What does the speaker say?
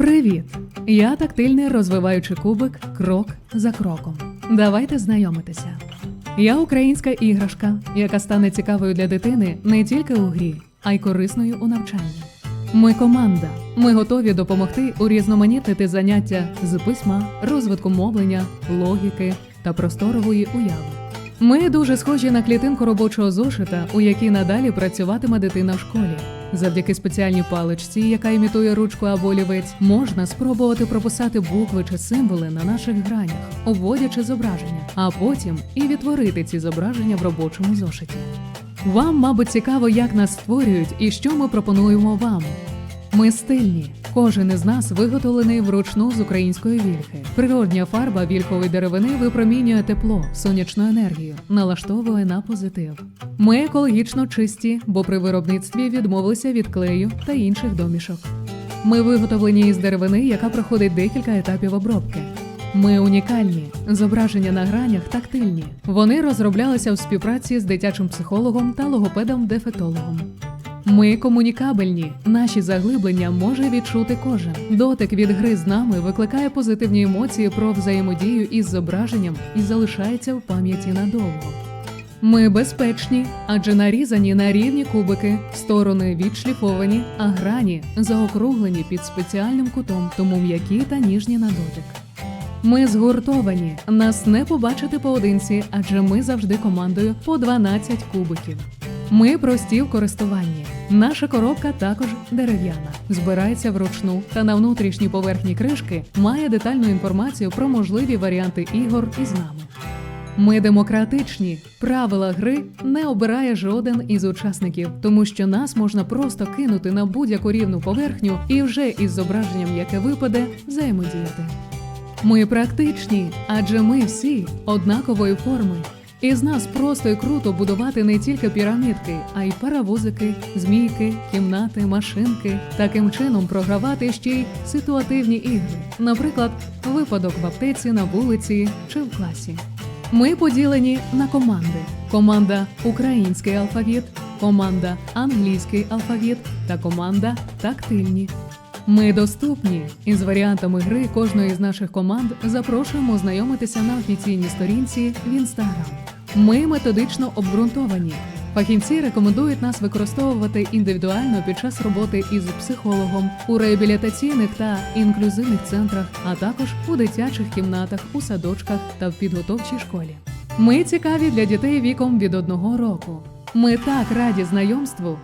Привіт! Я тактильний розвиваючий кубик крок за кроком. Давайте знайомитися. Я українська іграшка, яка стане цікавою для дитини не тільки у грі, а й корисною у навчанні. Ми команда. Ми готові допомогти урізноманітнити заняття з письма, розвитку мовлення, логіки та просторової уяви. Ми дуже схожі на клітинку робочого зошита, у якій надалі працюватиме дитина в школі. Завдяки спеціальній паличці, яка імітує ручку або лівець, можна спробувати прописати букви чи символи на наших гранях, обводячи зображення, а потім і відтворити ці зображення в робочому зошиті. Вам, мабуть, цікаво, як нас створюють і що ми пропонуємо вам. Ми стильні. Кожен із нас виготовлений вручну з української вільхи. Природня фарба вільхової деревини випромінює тепло, сонячну енергію, налаштовує на позитив. Ми екологічно чисті, бо при виробництві відмовилися від клею та інших домішок. Ми виготовлені із деревини, яка проходить декілька етапів обробки. Ми унікальні. Зображення на гранях тактильні. Вони розроблялися у співпраці з дитячим психологом та логопедом-дефектологом. Ми комунікабельні. Наші заглиблення може відчути кожен. Дотик від гри з нами викликає позитивні емоції про взаємодію із зображенням і залишається в пам'яті надовго. Ми безпечні, адже нарізані на рівні кубики, сторони відшліфовані, а грані заокруглені під спеціальним кутом, тому м'які та ніжні на дотик. Ми згуртовані. Нас не побачити поодинці, адже ми завжди командою по 12 кубиків. Ми прості в користуванні. Наша коробка також дерев'яна, збирається вручну та на внутрішній поверхні кришки має детальну інформацію про можливі варіанти ігор із нами. Ми демократичні. Правила гри не обирає жоден із учасників, тому що нас можна просто кинути на будь-яку рівну поверхню і вже із зображенням, яке випаде, взаємодіяти. Ми практичні, адже ми всі однакової форми. Із нас просто і круто будувати не тільки пірамідки, а й паровозики, змійки, кімнати, машинки. Таким чином програвати ще й ситуативні ігри, наприклад, випадок в аптеці, на вулиці чи в класі. Ми поділені на команди: команда Український алфавіт, команда Англійський алфавіт та команда Тактильні. Ми доступні і з варіантами гри кожної з наших команд запрошуємо знайомитися на офіційній сторінці в інстаграм. Ми методично обґрунтовані. Фахівці рекомендують нас використовувати індивідуально під час роботи із психологом у реабілітаційних та інклюзивних центрах, а також у дитячих кімнатах, у садочках та в підготовчій школі. Ми цікаві для дітей віком від одного року. Ми так раді знайомству,